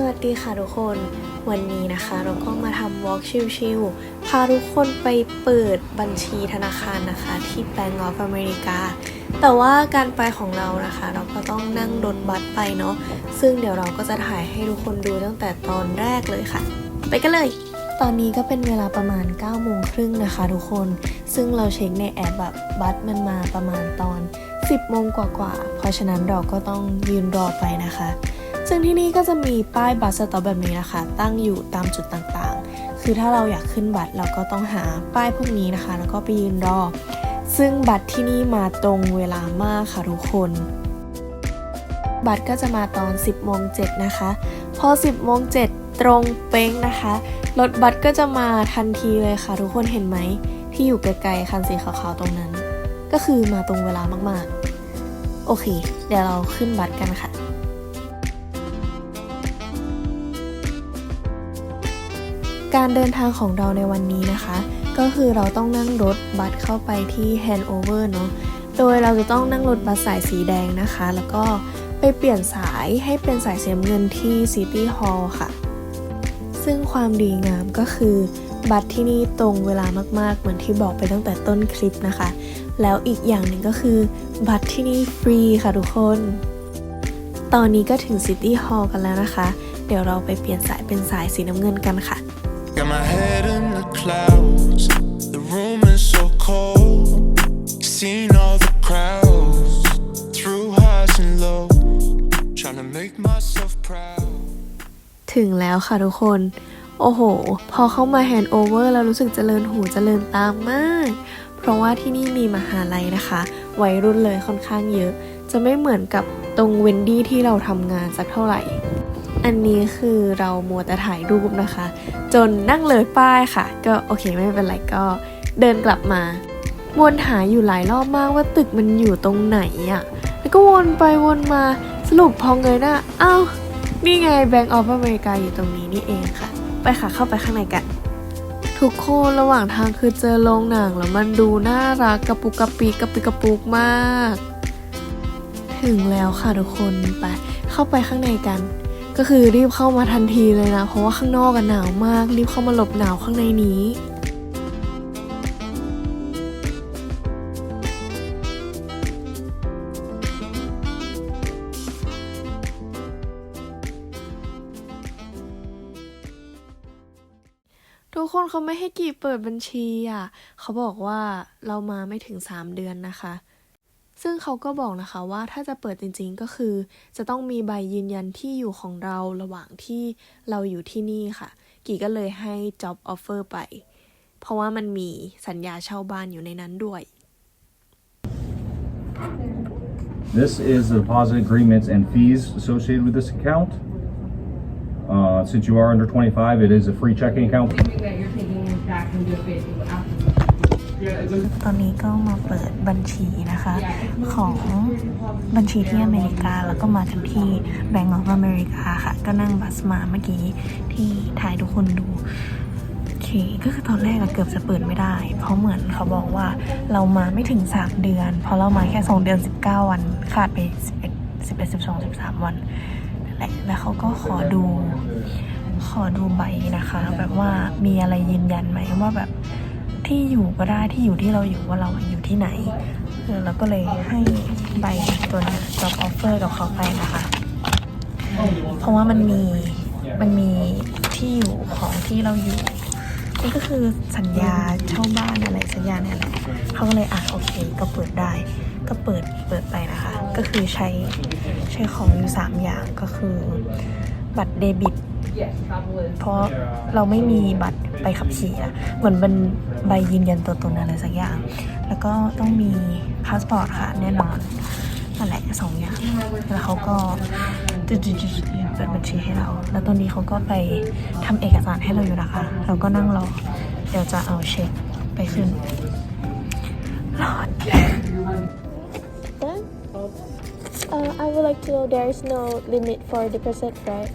สวัสดีค่ะทุกคน วันนี้นะคะเราก็มาทำ Walk ชิลๆพาทุกคนไปเปิดบัญชีธนาคารนะคะ ที่ Bank of America แต่ว่าการไปของเรานะคะ เราก็ต้องนั่งรถบัสไปเนาะซึ่งเดี๋ยวเราก็จะถ่ายให้ทุกคนดูตั้งแต่ตอนแรกเลยค่ะ ไปกันเลย ตอนนี้ก็เป็นเวลาประมาณ9โมงครึ่งนะคะทุกคน ซึ่งเราเช็คในแอปแบบบัสมันมาประมาณตอน 10โมงกว่าๆเพราะฉะนั้นเราก็ต้องยืนรอไปนะคะ ซึ่งที่นี่ก็จะมีป้ายบัสสต็อปแบบนี้นะคะ ตั้งอยู่ตามจุดต่างๆ คือถ้าเราอยากขึ้นบัตรเราก็ต้องหาป้ายพวกนี้นะคะ แล้วก็ไปยืนรอ ซึ่งบัตรที่นี่มาตรงเวลามากค่ะทุกคน บัตรก็จะมาตอน 10โมง7นะคะ พอ 10โมง7ตรงเป้งนะคะรถบัสก็จะมาทันทีเลยค่ะ ทุกคนเห็นไหม ที่อยู่ไกลๆคันสีขาวๆตรงนั้น ก็คือมาตรงเวลามากๆ โอเค เดี๋ยวเราขึ้นบัสกันค่ะ การเดินทางของเราในวันนี้นะคะ ก็คือเราต้องนั่งรถบัสเข้าไปที่ Handover เนาะโดยเราจะต้องนั่งรถบัสสายสีแดงนะคะ แล้วก็ไปเปลี่ยนสายให้เป็นสายสีน้ำเงินที่ City Hall ค่ะ ซึ่งความดีงามก็คือ บัตรที่นี่ตรงเวลามากๆ เหมือนที่บอกไปตั้งแต่ต้นคลิปนะคะ แล้วอีกอย่างหนึ่งก็คือ บัตรที่นี่ฟรีค่ะทุกคน ตอนนี้ก็ถึง City Hall กันแล้วนะคะ เดี๋ยวเราไปเปลี่ยนสายเป็นสายสีน้ำเงินกันค่ะ Got my head in the clouds. The room is so cold. Seen all the crowds through highs and lows. Trying to make myself proud. ถึงแล้วค่ะทุกคน โอ้โห พอเข้ามาแฮนด์โอเวอร์แล้วรู้สึกเจริญหูเจริญตามมาก เพราะว่าที่นี่มีมหาลัยนะคะ วัยรุ่นเลยค่อนข้างเยอะ จะไม่เหมือนกับตรงเวนดี้ที่เราทำงานสักเท่าไหร่ อันนี้คือเรามัวแต่ถ่ายรูปนะคะ จนนั่งเลยป้ายค่ะ ก็โอเคไม่เป็นไรก็เดินกลับมา วนหาอยู่หลายรอบมากว่าตึกมันอยู่ตรงไหนอะแล้วก็วนไปวนมาสรุปพอเงยหน้าอ้าวนี่ไง Bank of America อยู่ตรงนี้นี่เองค่ะ ไปค่ะเข้าไปข้างในกัน ทุกคนระหว่างทางคือเจอโรงหนังแล้วมันดูน่ารักกระปุกกระปิกระปิกกระปุกมาก ถึงแล้วค่ะทุกคนไปเข้าไปข้างในกัน ก็คือรีบเข้ามาทันทีเลยนะ เพราะว่าข้างนอกกันหนาวมาก รีบเข้ามาหลบหนาวข้างในนี้ทุกคนเขาไม่ให้กีบเปิดบัญชีอะ เขาบอกว่าเรามาไม่ถึง3เดือนนะคะ ซึ่งเขาก็บอกนะคะว่าถ้าจะเปิดจริงๆก็คือ จะต้องมีใบยืนยันที่อยู่ของเราระหว่างที่เราอยู่ที่นี่ค่ะ กีก็เลยให้ job offer ไป เพราะว่ามันมีสัญญาเช่าบ้านอยู่ในนั้นด้วย This is the deposit agreements and fees associated with this account. Uh, since you are under 25, it is a free checking account. ตอนนี้ก็มาเปิดบัญชีนะคะ ของบัญชีที่อเมริกาแล้วก็มากันที่ Bank of America ค่ะ ก็นั่งบัสมาเมื่อกี้ที่ถ่ายทุกคนดูโอเคก็คือตอนแรกเกือบจะเปิดไม่ได้ เพราะเหมือนเขาบอกว่าเรามาไม่ถึง 3 เดือน เพราะเรามาแค่ 2 เดือน 19 วันขาดไป 11 11 12 13 วันนั่นแหละแล้วเขาก็ขอดูขอดูใบนะคะ แบบว่ามีอะไรยืนยันไหมว่าแบบ ที่อยู่ก็ได้ที่อยู่ที่เราอยู่ว่าเราอยู่ที่ไหนเออเราก็เลยให้ใบตัวนี้ job offer กับเขาไปนะคะ เพราะว่ามันมีมันมีที่อยู่ของที่เราอยู่นี่ก็คือสัญญาเช่าบ้านอะไรสัญญาเนี่ยแหละเขาก็เลยอะโอเค ก็เปิดได้ ก็เปิดเปิดไปนะคะ ก็คือใช้ใช้ของอยู่สามอย่างก็คือ บัตรเดบิต เพราะเราไม่มีบัตรไปขับขี่อะเหมือนเป็นใบยืนยันตัวตนอะไรสักอย่าง แล้วก็ต้องมีพาสปอร์ตค่ะแน่นอนนั่นแหละสองอย่าง แล้วเขาก็จุดๆๆเปิดบัญชีให้เรา แล้วตอนนี้เขาก็ไปทำเอกสารให้เราอยู่นะคะ เราก็นั่งรอ เดี๋ยวจะเอาเช็คไปขึ้นรอด Uh, I would like to know there is no limit for the percent, right?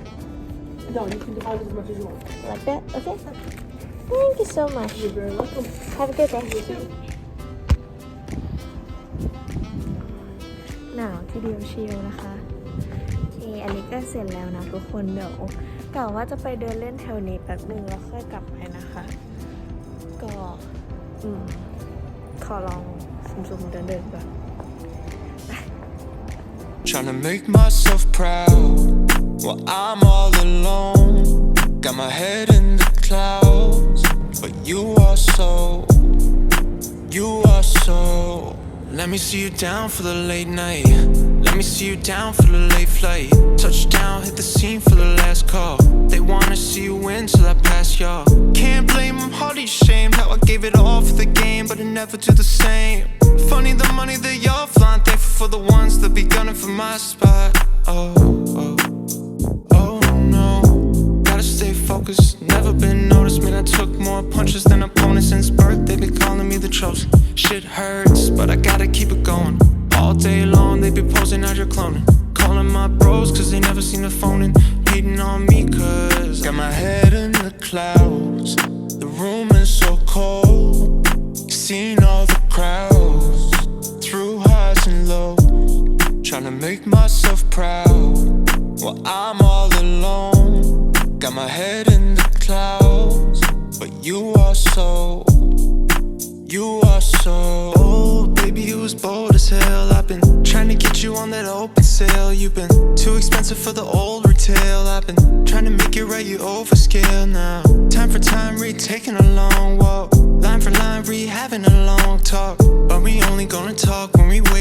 No, you can deposit as much as you want. Like that? Okay. Thank you so much. You're very welcome. Have a good day. หนาวทีเดียวเชียวนะคะ โอเค อันนี้ก็เสร็จแล้วนะทุกคนเดี๋ยวกะว่าจะไปเดินเล่นแถวนี้แป๊บหนึ่งแล้วค่อยกลับไปนะคะ ก็อืมขอลองซุ่มๆเดินๆก่อน Trying to make myself proud while I'm all alone. Got my head in the clouds, but you are so, you are so. Let me see you down for the late night. Let me see you down for the late flight. Touchdown, hit the scene for the last call. They wanna see you win till I pass y'all. Can't blame them, hardly ashamed how I gave it all for the game, but it never do the same. Funny the money that y'all flaunt, thankful for the ones that be gunning for my spot. Oh stay focused, never been noticed. Man, I took more punches than opponents since birth. They be calling me the chosen. Shit hurts, but I gotta keep it going. All day long, they be posing out your cloning. Calling my bros, cause they never seen the phone and hating on me, cause got my head in the clouds. The room is so cold. Seen all the crowds through highs and lows. Trying to make myself proud while I'm all alone. Got my head in the clouds, but you are so, you are so. Oh, baby, you was bold as hell. I've been trying to get you on that open sale. You've been too expensive for the old retail. I've been trying to make it right, you overscale now. Time for time, retaking a long walk. Line for line, re having a long talk. But we only gonna talk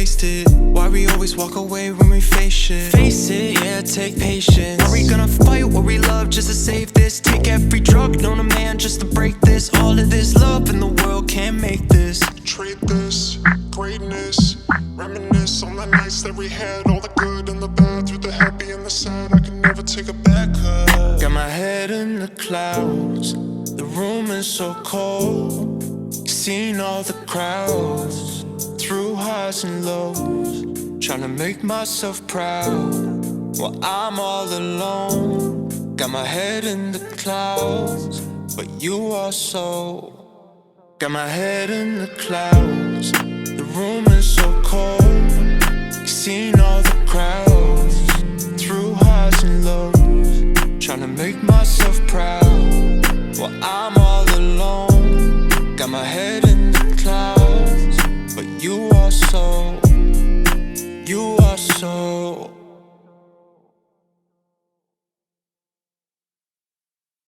wasted. Why we always walk away when we face shit? Face it, yeah, take patience. Are we gonna fight what we love just to save this? Take every drug known to man just to break this. All of this love in the world can't make this. Trade this greatness, reminisce on the nights that we had, all the good and the bad, through the happy and the sad. I can never take a back cut. Got my head in the clouds. The room is so cold. Seen all the crowds through highs and lows. Trying to make myself proud while I'm all alone. Got my head in the clouds, but you are so. Got my head in the clouds. The room is so cold. Seen all the crowds through highs and lows. Trying to make myself proud